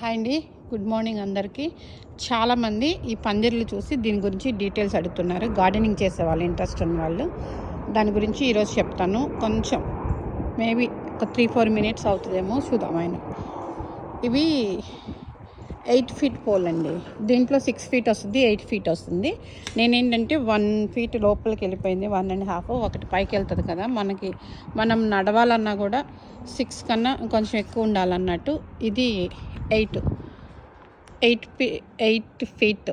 Hi అండి. Good morning అందరికీ. చాలామంది ఈ పందిర్లు చూసి దీని గురించి డీటెయిల్స్ అడుగుతున్నారు. గార్డెనింగ్ చేసే వాళ్ళు ఇంట్రెస్ట్ ఉన్న వాళ్ళు. దాని గురించి ఈరోజు చెప్తాను. కొంచెం మేబీ ఒక త్రీ ఫోర్ మినిట్స్ అవుతుందేమో చూద్దాం ఆయన. ఇవి ఎయిట్ ఫీట్ పోల్ అండి. దీంట్లో సిక్స్ ఫీట్ వస్తుంది ఎయిట్ ఫీట్ వస్తుంది. నేనేంటంటే వన్ ఫీట్ లోపలికి వెళ్ళిపోయింది వన్ అండ్ హాఫ్ ఒకటి పైకి వెళ్తుంది కదా. మనకి మనం నడవాలన్నా కూడా సిక్స్ కన్నా కొంచెం ఎక్కువ ఉండాలన్నట్టు ఇది eight eight fee eight feet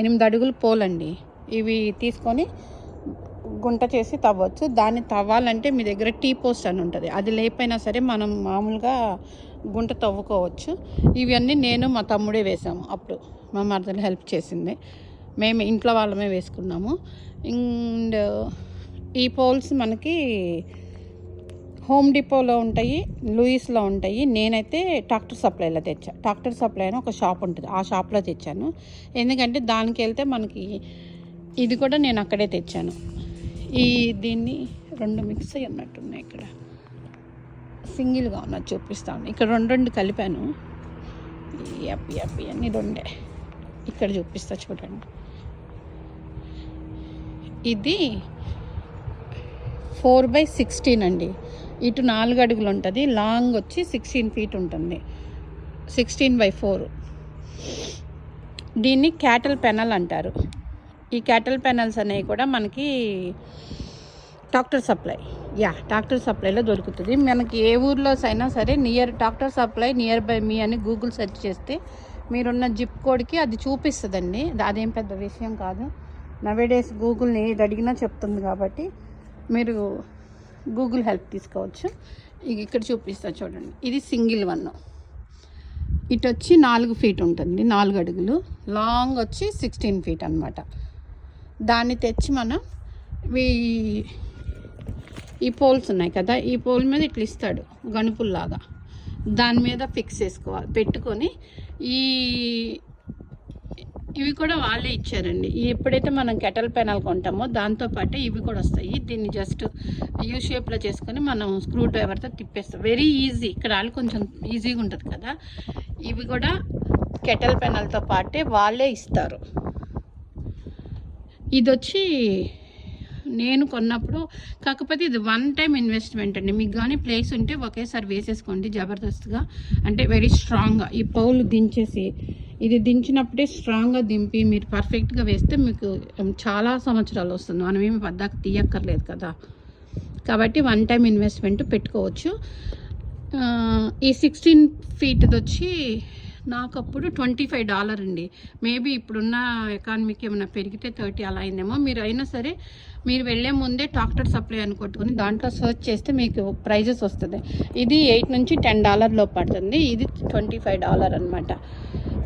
ఎనిమిది అడుగులు పోల్ అండి. ఇవి తీసుకొని గుంట చేసి తవ్వచ్చు. దాన్ని తవ్వాలంటే మీ దగ్గర టీ పోస్ట్ అని ఉంటుంది. అది లేకపోయినా సరే మనం మామూలుగా గుంట తవ్వుకోవచ్చు. ఇవన్నీ నేను మా తమ్ముడే వేసాము అప్పుడు. మా మరదలు హెల్ప్ చేసింది. మేము ఇంట్లో వాళ్ళమే వేసుకున్నాము. అండ్ ఈ పోల్స్ మనకి హోమ్ డిపోలో ఉంటాయి లూయిస్లో ఉంటాయి. నేనైతే ట్రాక్టర్ సప్లైలో తెచ్చా. ట్రాక్టర్ సప్లై అని ఒక షాప్ ఉంటుంది. ఆ షాప్లో తెచ్చాను. ఎందుకంటే దానికి వెళ్తే మనకి ఇది కూడా నేను అక్కడే తెచ్చాను. ఈ దీన్ని రెండు మిక్స్ అయ్యి ఇక్కడ. సింగిల్గా ఉన్నది చూపిస్తాను. ఇక్కడ రెండు రెండు కలిపాను. యప్పి యప్పి అన్ని రెండే. ఇక్కడ చూపిస్తా చూడండి. ఇది ఫోర్ బై సిక్స్టీన్ అండి. ఇటు నాలుగు అడుగులు ఉంటుంది. లాంగ్ వచ్చి సిక్స్టీన్ ఫీట్ ఉంటుంది. Sixteen by four. దీన్ని క్యాటల్ పెనల్ అంటారు. ఈ క్యాటల్ పెనల్స్ అనేవి కూడా మనకి డాక్టర్ సప్లై. యా డాక్టర్ సప్లైలో దొరుకుతుంది. మనకి ఏ ఊర్లో అయినా సరే near doctor supply near by me అని గూగుల్ సెర్చ్ చేస్తే మీరున్న జిప్ కోడ్కి అది చూపిస్తుందండి. అదేం పెద్ద విషయం కాదు. నవేడేస్ గూగుల్ని ఏది అడిగినా చెప్తుంది కాబట్టి మీరు గూగుల్ హెల్ప్ తీసుకోవచ్చు. ఇక ఇక్కడ చూపిస్తా చూడండి. ఇది సింగిల్ వన్. ఇటు వచ్చి నాలుగు ఫీట్ ఉంటుంది. నాలుగు అడుగులు. లాంగ్ వచ్చి సిక్స్టీన్ ఫీట్ అనమాట దాన్ని తెచ్చి మనం ఈ ఈ పోల్స్ ఉన్నాయి కదా ఈ పోల్ మీద ఇట్లా ఇస్తాడు గణుపుల్లాగా దాని మీద ఫిక్స్ చేసుకోవాలి పెట్టుకొని ఈ ఇవి కూడా వాళ్ళే ఇచ్చారండి. ఎప్పుడైతే మనం కెటల్ పెనాల్ కొంటామో దాంతోపాటే ఇవి కూడా వస్తాయి. దీన్ని జస్ట్ యూ షేప్లో చేసుకొని మనం స్క్రూ డ్రైవర్తో తిప్పేస్తాం. వెరీ ఈజీ ఇక్కడ వాళ్ళు కొంచెం ఈజీగా ఉంటుంది కదా. ఇవి కూడా కెటల్ పెనాల్తో పాటే వాళ్ళే ఇస్తారు. ఇది వచ్చి నేను కొన్నప్పుడు కాకపోతే ఇది వన్ టైం ఇన్వెస్ట్మెంట్ అండి. మీకు కానీ ప్లేస్ ఉంటే ఒకేసారి వేసేసుకోండి జబర్దస్త్గా. అంటే వెరీ స్ట్రాంగ్గా ఈ పౌలు దించేసి ఇది దించినప్పుడే స్ట్రాంగ్గా దింపి మీరు పర్ఫెక్ట్గా వేస్తే మీకు చాలా సంవత్సరాలు వస్తుంది. మనం ఏమి పద్దాక తీయక్కర్లేదు కదా. కాబట్టి వన్ టైం ఇన్వెస్ట్మెంట్ పెట్టుకోవచ్చు. ఈ సిక్స్టీన్ ఫీట్ది వచ్చి నాకు అప్పుడు ట్వంటీ ఫైవ్ డాలర్ అండి. మేబీ ఇప్పుడున్న ఎకానమీకి ఏమైనా పెరిగితే థర్టీ అలా అయిందేమో. మీరు అయినా సరే మీరు వెళ్ళే ముందే డాక్టర్ సప్లై అని కొట్టుకుని దాంట్లో సర్చ్ చేస్తే మీకు ప్రైజెస్ వస్తుంది. ఇది ఎయిట్ నుంచి టెన్ డాలర్లో పడుతుంది. ఇది ట్వంటీ ఫైవ్ డాలర్ అనమాట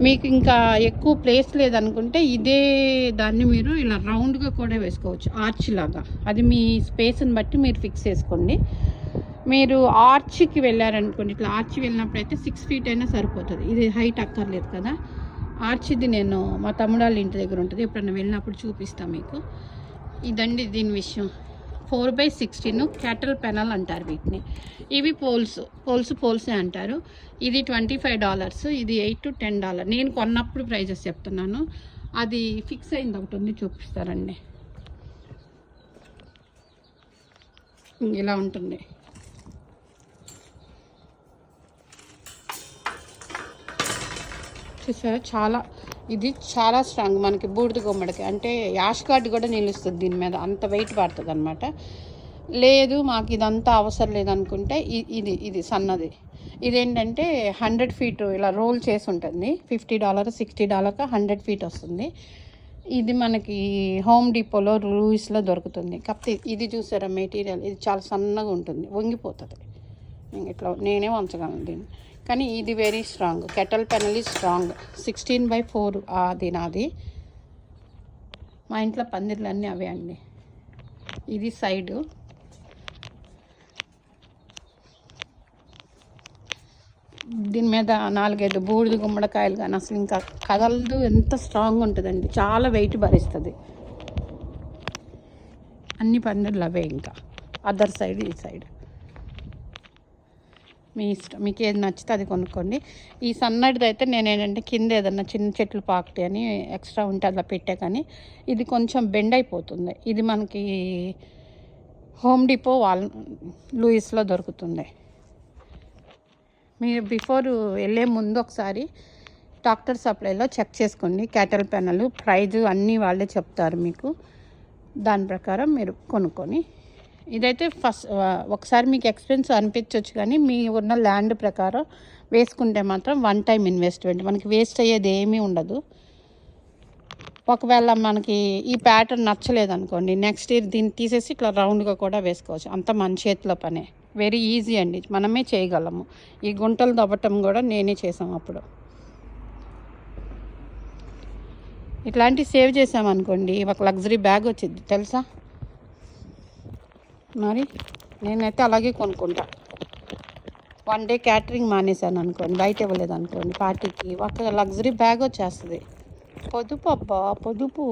మీకు ఇంకా ఎక్కువ ప్లేస్ లేదనుకుంటే ఇదే దాన్ని మీరు ఇలా రౌండ్గా కూడా వేసుకోవచ్చు. ఆర్చ్ లాగా. అది మీ స్పేస్ని బట్టి మీరు ఫిక్స్ చేసుకోండి. మీరు ఆర్చ్కి వెళ్ళారనుకోండి ఇట్లా ఆర్చ్ వెళ్ళినప్పుడు అయితే సిక్స్ ఫీట్ అయినా సరిపోతుంది. ఇది హైట్ అక్కర్లేదు కదా. ఆర్చిది నేను మా తమ్ముడు వాళ్ళ ఇంటి దగ్గర ఉంటుంది. ఎప్పుడన్నా వెళ్ళినప్పుడు చూపిస్తాను మీకు. ఇదండి దీని విషయం. Four by sixteen cattle panel అంటారు వీటిని. ఇవి పోల్స్ పోల్స్ పోల్సే అంటారు. ఇది ట్వంటీ ఫైవ్ డాలర్స్ ఇది ఎయిట్ టు టెన్ డాలర్ నేను కొన్నప్పుడు ప్రైజెస్ చెప్తున్నాను. అది ఫిక్స్ అయింది ఒకటి ఉంది చూపిస్తారండి. ఇలా ఉంటుంది. చూసారా చాలా ఇది చాలా స్ట్రాంగ్ మనకి బూడిద గుమ్మడికి అంటే యాష్ కార్డ్ కూడా నిలుస్తుంది దీని మీద. అంత వెయిట్ పడుతుంది అనమాట లేదు మాకు ఇదంతా అవసరం లేదనుకుంటే ఇది ఇది సన్నది. ఇదేంటంటే హండ్రెడ్ ఫీట్ ఇలా రోల్ చేసి ఉంటుంది. ఫిఫ్టీ డాలర్ సిక్స్టీ డాలర్కి హండ్రెడ్ ఫీట్ వస్తుంది. ఇది మనకి హోమ్ డిపోలో లూయిస్లో దొరుకుతుంది. కాకపోతే ఇది చూసారా మెటీరియల్? ఇది చాలా సన్నగా ఉంటుంది. వంగిపోతుంది. ఇట్లా నేనే వంచగలను దీన్ని. కానీ ఇది very strong cattle panel is strong sixteen by four అది నాది మా ఇంట్లో పందిర్లు అన్నీ అవే అండి. ఇది సైడు దీని మీద నాలుగైదు బూడిద గుమ్మడికాయలు కానీ అసలు ఇంకా కదలదు. ఎంత స్ట్రాంగ్ ఉంటుందండి. చాలా వెయిట్ భరిస్తుంది. అన్ని పందిర్లు అవే ఇంకా. అదర్ సైడ్ ఈ సైడ్ మీ ఇష్టం మీకు ఏది నచ్చితే అది కొనుక్కోండి. ఈ సన్నటిది అయితే నేను ఏంటంటే కింద ఏదన్నా చిన్న చెట్లు పాకటి అని ఎక్స్ట్రా ఉంటే అలా పెట్టా కానీ ఇది కొంచెం బెండ్ అయిపోతుంది. ఇది మనకి హోమ్ డిపో వాల్ లూయిస్లో దొరుకుతుంది. మీరు బిఫోర్ వెళ్ళే ముందు ఒకసారి డాక్టర్ సప్లైలో చెక్ చేసుకోండి. క్యాటల్ పెనలు ప్రైజ్ అన్నీ వాళ్ళే చెప్తారు మీకు. దాని ప్రకారం మీరు కొనుక్కొని ఇదైతే ఫస్ట్ ఒకసారి మీకు ఎక్స్పెన్స్ అనిపించవచ్చు కానీ మీ ఉన్న ల్యాండ్ ప్రకారం వేసుకుంటే మాత్రం వన్ టైం ఇన్వెస్ట్మెంట్. మనకి వేస్ట్ అయ్యేది ఏమీ ఉండదు. ఒకవేళ మనకి ఈ ప్యాటర్న్ నచ్చలేదు అనుకోండి నెక్స్ట్ ఇయర్ దీన్ని తీసేసి ఇట్లా రౌండ్గా కూడా వేసుకోవచ్చు. అంత మన చేతిలో పనే. వెరీ ఈజీ అండి. మనమే చేయగలము. ఈ గుంటలు దవ్వటం కూడా నేనే చేసాం అప్పుడు. ఇట్లాంటివి సేవ్ చేసామనుకోండి ఒక లగ్జరీ బ్యాగ్ వచ్చింది. తెలుసా? మరి నేనైతే అలాగే కొనుక్కుంటా. వన్ డే క్యాటరింగ్ మానేశాను అనుకోండి బయట ఇవ్వలేదు అనుకోండి పార్టీకి. ఒక లగ్జరీ బ్యాగ్ వచ్చేస్తుంది. పొదుపు అబ్బా పొదుపు.